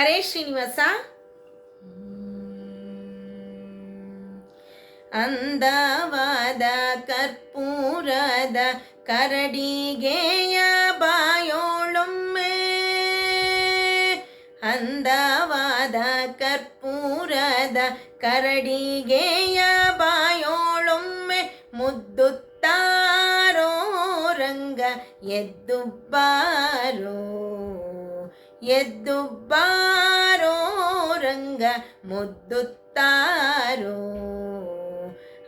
ಹರೇ ಶ್ರೀನಿವಾಸ. ಅಂದವಾದ ಕರ್ಪೂರದ ಕರಡಿಗೆಯ ಬಾಯೋಳೊಮ್ಮೆ. ಅಂದವಾದ ಕರ್ಪೂರದ ಕರಡಿಗೆಯ ಬಾಯೋಳೊಮ್ಮೆ. ಮುದ್ದುತ್ತಾರೋ ರಂಗ ಎದ್ದುಬ್ಬಾರೋ ಬಾರೋ. ಎದ್ದು ಬಾರೋ ರಂಗ ಮುದ್ದುತ್ತಾರೋ?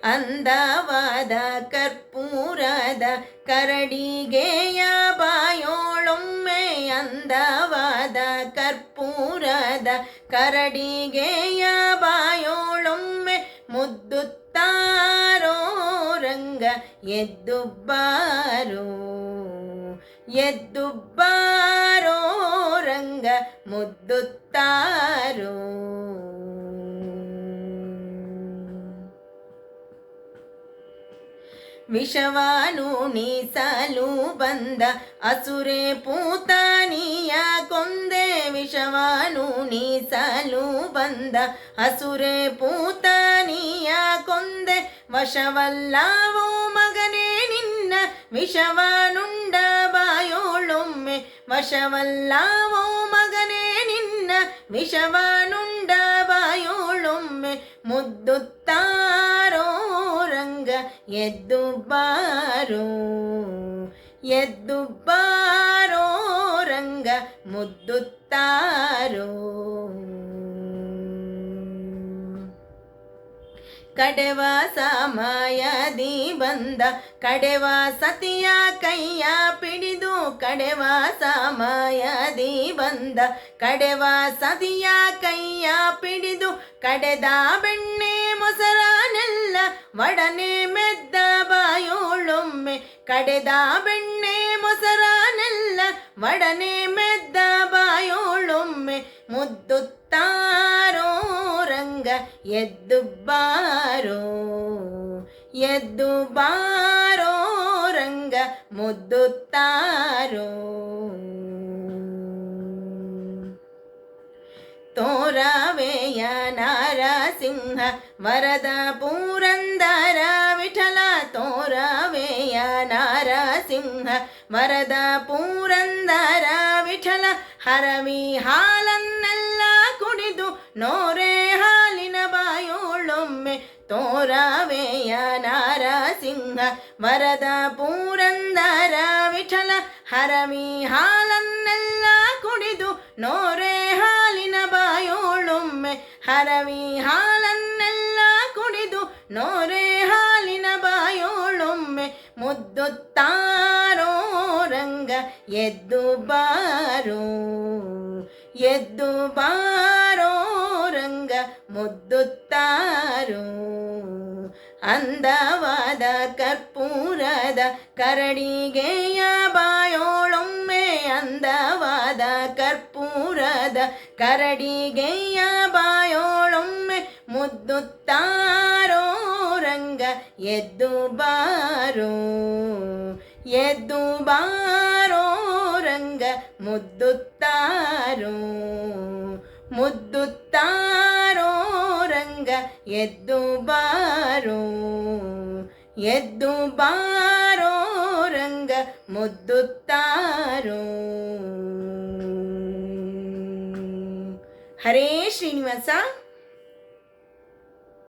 ಅಂದವಾದ ಕರ್ಪೂರದ ಕರಡಿಗೆಯ ಬಾಯೋಳೊಮ್ಮೆ ಅಂದವಾದ ಕರ್ಪೂರದ ಕರಡಿಗೆಯ ಬಾಯೋಳೊಮ್ಮೆ ಮುದ್ದುತ್ತಾರೋ? ರಂಗ ಎದ್ದು ಬಾರೋ? ಎದ್ದು ಬಾರೋ ರಂಗ ಮುದ್ದುತ್ತಾರೋ. ವಿಷವಾನುಣಿಸಲು ಬಂದ ಅಸುರೆ ಪೂತಾನಿಯ ಕೊಂದೆ. ವಿಷವಾನುಣಿಸಲು ಬಂದ ಅಸುರೆ ಪೂತಾನಿಯ ಕೊಂದೆ. ವಶವಲ್ಲಾವೋ ಮಗನೇ ನಿನ್ನ ವಿಷವಾನುಂಡ ವಶವಲ್ಲವೋ ಮಗನೇ ನಿನ್ನ ವಿಷವಾನುಂಡ ಬಾಯೋಳೊಮ್ಮೆ ಮುದ್ದುತ್ತಾರೋ ರಂಗ ಎದ್ದು ಬಾರೋ ಎದ್ದು ಬಾರೋ ರಂಗ ಮುದ್ದುತ್ತಾರೋ. ಕಡೆವ ಸಮಯದಿ ಬಂದ ಕಡೆವ ಸತಿಯ ಕೈಯ ಪಿಡಿದು, ಕಡೆವ ಸಮಯದಿ ಬಂದ ಕಡೆವ ಸತಿಯ ಕೈಯ ಪಿಡಿದು, ಕಡೆದ ಬೆಣ್ಣೆ ಮೊಸರನೆಲ್ಲ ಒಡನೆ ಮೆದ್ದ ಬಾಯೋಳೊಮ್ಮೆ, ಕಡೆದ ಬೆಣ್ಣೆ ಮೊಸರನೆಲ್ಲ ಒಡನೆ ಮೆದ್ದ ಬಾಯೋಳೊಮ್ಮೆ, ಮುದ್ದುತ್ತಾ ಎದ್ದು ಬಾರೋ ಎದ್ದು ಬಾರೋ ರಂಗ ಮುದ್ದುತ್ತಾರೋ ತೋರವೆಯ ನಾರಸಿಂಹ, ವರದ ಪೂರಂದರ ವಿಠಲ. ತೋರವೆಯ ನಾರಸಿಂಹ, ವರದ ಪೂರಂದರ ವಿಠಲ. ಹರವಿ ಹಾಲನ್ನೆಲ್ಲ ಕುಡಿದು ನೋರೆ ಹಾಲಿನ ಬಾಯೋಳೊಮ್ಮೆ ತೋರವೆಯ ನಾರಸಿಂಹ ವರದ ಪೂರಂದರ ವಿಠಲ ಹರವಿ ಹಾಲನ್ನೆಲ್ಲ ಕುಡಿದು ನೋರೆ ಹಾಲಿನ ಬಾಯೋಳೊಮ್ಮೆ ಹರವಿ ಹಾಲನ್ನೆಲ್ಲ ಕುಡಿದು ನೋರೆ ಹಾಲಿನ ಬಾಯೋಳೊಮ್ಮೆ ಮುದ್ದುತ್ತಾರೋ ರಂಗ ಎದ್ದು ಬಾರೋ ಎದ್ದು ಬಾರೋ ಮುದ್ದುತ್ತಾರೋ. ಅಂದವಾದ ಕರ್ಪೂರದ ಕರಡಿಗೆಯ ಬಾಯೋಳೊಮ್ಮೆ ಅಂದವಾದ ಕರ್ಪೂರದ ಕರಡಿಗೆಯ ಬಾಯೋಳೊಮ್ಮೆ ಮುದ್ದುತ್ತಾರೋ ರಂಗ ಎದ್ದು ಬಾರೋ. ಎದ್ದು ಬಾರೋ ರಂಗ ಮುದ್ದುತ್ತಾರೋ. ರಂಗ ಎದ್ದು ಬಾರೋ ಎದ್ದು ಬಾರೋ ರಂಗ ಮುದ್ದುತ್ತಾರೋ. ಹರೇ ಶ್ರೀನಿವಾಸ.